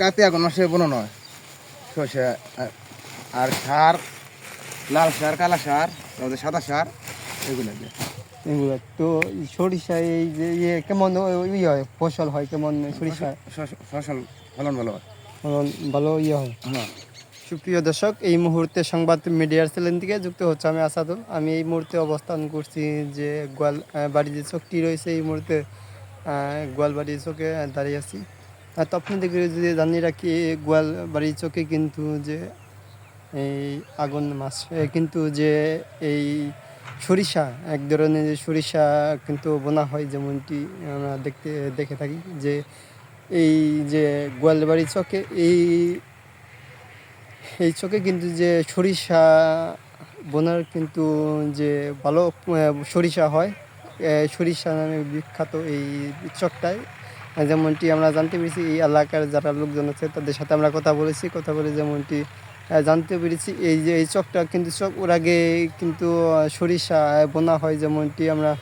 কাতে এখন মাসে বোনানো হয় সরষে আর- সার লাল সার কালা সার তারপরে সাদা সার এগুলো দিয়ে। এগুলো তো সরিষা এই যে ইয়ে কেমন ইয়ে হয়? ফসল হয় কেমন সরিষা? ফসল- ফলন ভালো হয়। ফলন ভালো ইয়ে হয়। হ্যাঁ। সুপ্রিয় দর্শক এই মুহূর্তে সংবাদ মিডিয়ার চ্যানেল থেকে যুক্ত হচ্ছে আমি আসাদুল। আমি এই মুহূর্তে অবস্থান করছি যে গোয়াল আহ, বাড়ি যে চোখটি রয়েছে এই মুহূর্তে গোয়ালবাড়ি চোখে দাঁড়িয়ে আছি। তো আপনাদেরকে যদি জানিয়ে রাখি গোয়াল বাড়ির চোখে কিন্তু যে এই আগুন মাছ কিন্তু যে এই সরিষা, এক ধরনের যে সরিষা কিন্তু বোনা হয় যেমনটি আমরা দেখতে, দেখে থাকি যে এই যে গোয়ালবাড়ি চকে এই এই চকে কিন্তু যে সরিষা বোনার কিন্তু যে ভালো সরিষা হয় সরিষা নামে বিখ্যাত এই চকটায়। যেমনটি আমরা জানতে পেরেছি, এই এলাকার যারা লোকজন আছে, তাদের সাথে আমরা কথা বলেছি। কথা বলে যেমনটি জানতে পেরেছি। এই যে, এই চকটা কিন্তু চক, ওর আগে কিন্তু সরিষা বোনা হয় যেমনটি আমরা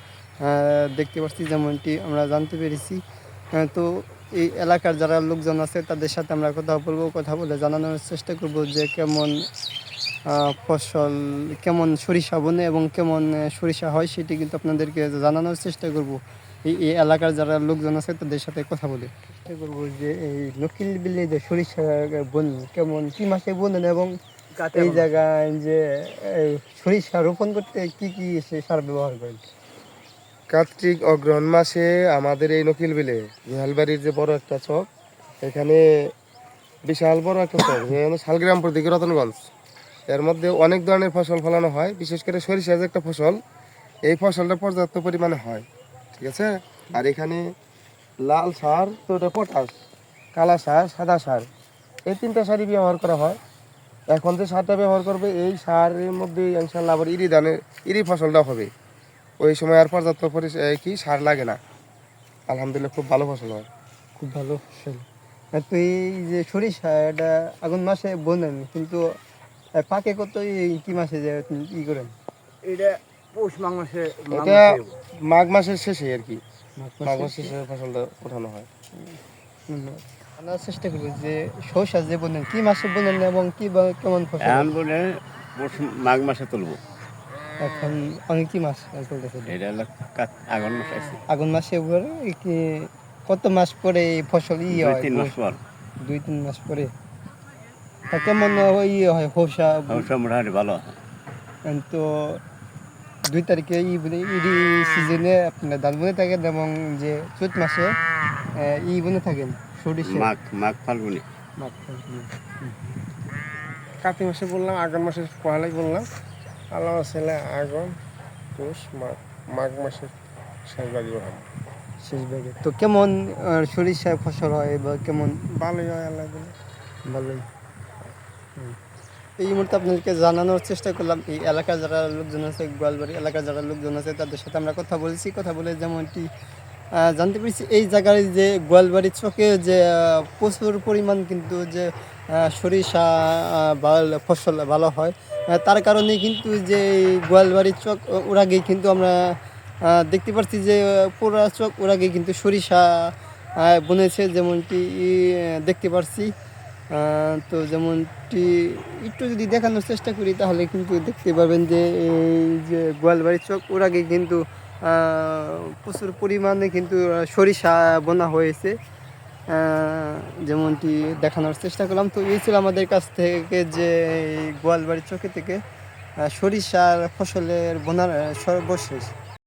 দেখতে পাচ্ছি যেমনটি আমরা জানতে পেরেছি। তো এই এলাকার যারা লোকজন আছে, তাদের সাথে আমরা কথা বলব। কথা বলে জানানোর চেষ্টা করব যে কেমন ফসল, কেমন সরিষা বনে এবং কেমন সরিষা হয়, সেটি কিন্তু আপনাদেরকে জানানোর চেষ্টা করব। এই এই এলাকার যারা লোকজন আছে তাদের সাথে কথা বলে। চেষ্টা করব যে এই নকিল বিলে যে সরিষা বন কেমন কি মাসে বনেন এবং এই জায়গায় যে সরিষা রোপণ করতে কি কি সে সার ব্যবহার করেন? কার্তিক অগ্রহণ মাসে আমাদের এই নকিল বিলে বিহালবাড়ির যে বড় একটা চক এখানে বিশাল বড় একটা চক যে হলো শালগ্রামপুর রতনগঞ্জ। এর মধ্যে অনেক ধরনের ফসল ফলানো হয় বিশেষ করে সরিষা যে একটা ফসল এই ফসলটা পর্যাপ্ত পরিমাণে হয়। ঠিক আছে? আর এখানে লাল সার তো ওটা পটাশ কালা সার সাদা সার। এই তিনটা সারই ব্যবহার করা হয়। এখন যে সারটা ব্যবহার করবে এই সারের মধ্যে ইনশাল্লাহ আবার ইরি ধানের ইরি ফসলটা হবে। ওই সময় আর পর্যাপ্ত পরি কি সার লাগে না। আলহামদুলিল্লাহ খুব ভালো ফসল হয়। খুব ভালো ফসল। আর তো এই যে সরিষা এটা আগুন মাসে বোনেন কিন্তু পাকে কত এই কি মাসে যে ই করেন? এটা পৌষ মাঘ মাসে এটা মাঘ মাসের শেষে আর কি। মাঘ মাসের শেষে। ফসলটা ওঠানো হয়। ধন্যবাদ। জানার চেষ্টা করব যে সরিষা যে বোনেন কি মাসে বোনেন এবং কি কেমন ফসল? এখন বলে মাঘ মাসে তুলবো। এখন অনেক কি মাস চলতেছে? এটা হলো আগুন মাস আছে। আগুন মাসে পরে কি কত মাস পরে এই ফসল ই দুই হয়? তিন মাস পর। দুই তিন মাস পরে। তা কেমন ওই ই হয়? হোসা অবশ্য মোটামুটি ভালো। তো দুই তারিখে ই ইডি সিজনে আপনার ধান বনে থাকেন এবং যে চৈত মাসে ই বনে থাকেন সরিষা মাঘ মাঘ ফাল্গুনি। মাঘ ফাল্গুন। কার্তিক মাসে বললাম আগাম মাসে পহেলাই বললাম। আল্লাহ ছেলে আগুন পৌষ মাঘ মাঘ মাসের শেষ বাজি শেষ ভাগে তো কেমন সরিষা ফসল হয় বা কেমন? ভালোই হয় আল্লাহ ভালোই। হুম। এই মুহূর্তে আপনাদেরকে জানানোর চেষ্টা করলাম, এই এলাকার যারা লোকজন আছে, গোয়ালবাড়ি এলাকার যারা লোকজন আছে, তাদের সাথে আমরা কথা বলেছি। কথা বলে যেমনটি জানতে পেরেছি, এই জায়গায় যে গোয়ালবাড়ি চকে যে প্রচুর পরিমাণ কিন্তু যে সরিষা ফসল ভালো হয় তার কারণে কিন্তু যে গোয়ালবাড়ি চক ওর আগেই কিন্তু আমরা দেখতে পাচ্ছি যে পুরা চক ওর আগে কিন্তু সরিষা বুনেছে যেমনটি দেখতে পাচ্ছি তো যেমনটি একটু যদি দেখানোর চেষ্টা করি, তাহলে কিন্তু দেখতে পাবেন যে এই যে গোয়ালবাড়ি চক, ওর আগে কিন্তু প্রচুর পরিমাণে কিন্তু সরিষা বোনা হয়েছে। যেমনটি দেখানোর চেষ্টা করলাম। তো এই ছিল আমাদের কাছ থেকে যে এই গোয়ালবাড়ি চকে থেকে সরিষার ফসলের বোনার সর্বশেষ।